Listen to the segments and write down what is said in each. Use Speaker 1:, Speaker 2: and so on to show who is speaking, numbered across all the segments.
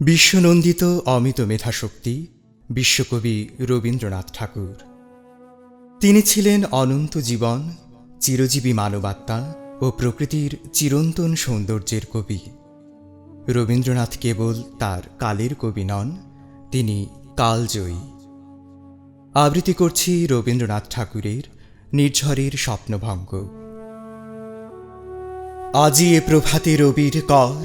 Speaker 1: বিশ্বনন্দিত অমিত মেধাশক্তি বিশ্বকবি রবীন্দ্রনাথ ঠাকুর। তিনি ছিলেন অনন্ত জীবন, চিরজীবী মানবাত্মা ও প্রকৃতির চিরন্তন সৌন্দর্যের কবি। রবীন্দ্রনাথ কেবল তার কালের কবি নন, তিনি কালজয়ী। আবৃত্তি করছি রবীন্দ্রনাথ ঠাকুরের নির্ঝরের স্বপ্নভঙ্গ। আজি এ প্রভাতে রবির কর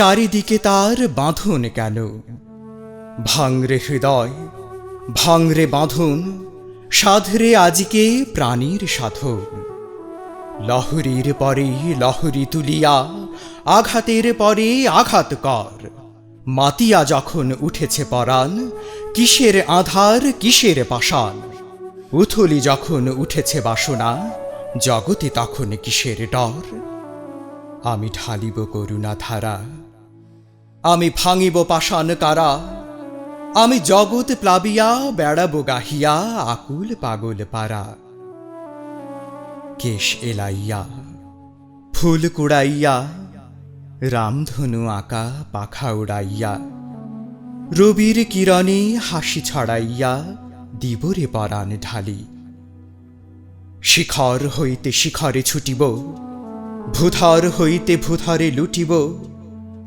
Speaker 1: চারিদিকে তার বাঁধন কেন? ভাঙরে হৃদয়, ভাঙরে বাঁধন, সাধরে আজিকে প্রাণীর সাধন। লহরীর পরে লহরী তুলিয়া, আঘাতের পরে আঘাত কর। মাতিয়া যখন উঠেছে পরাণ, কিসের আধার, কিসের পাষাণ? উথলি যখন উঠেছে বাসনা, জগতে তখন কিসের ডর? আমি ঢালিব করুণা ধারা আমি ভাঙিব পাষাণ কারা? আমি জগৎ প্লাবিয়া, বেড়াবো গাহিয়া, আকুল পাগল পারা। কেশ এলাইয়া, ফুল কুড়াইয়া, রামধনু আঁকা, পাখা উড়াইয়া। রবির কিরণে হাসি ছড়াইয়া, দিবরে পরাণ ঢালি। শিখর হইতে শিখরে ছুটিব, ভূধর হইতে ভূধরে লুটিব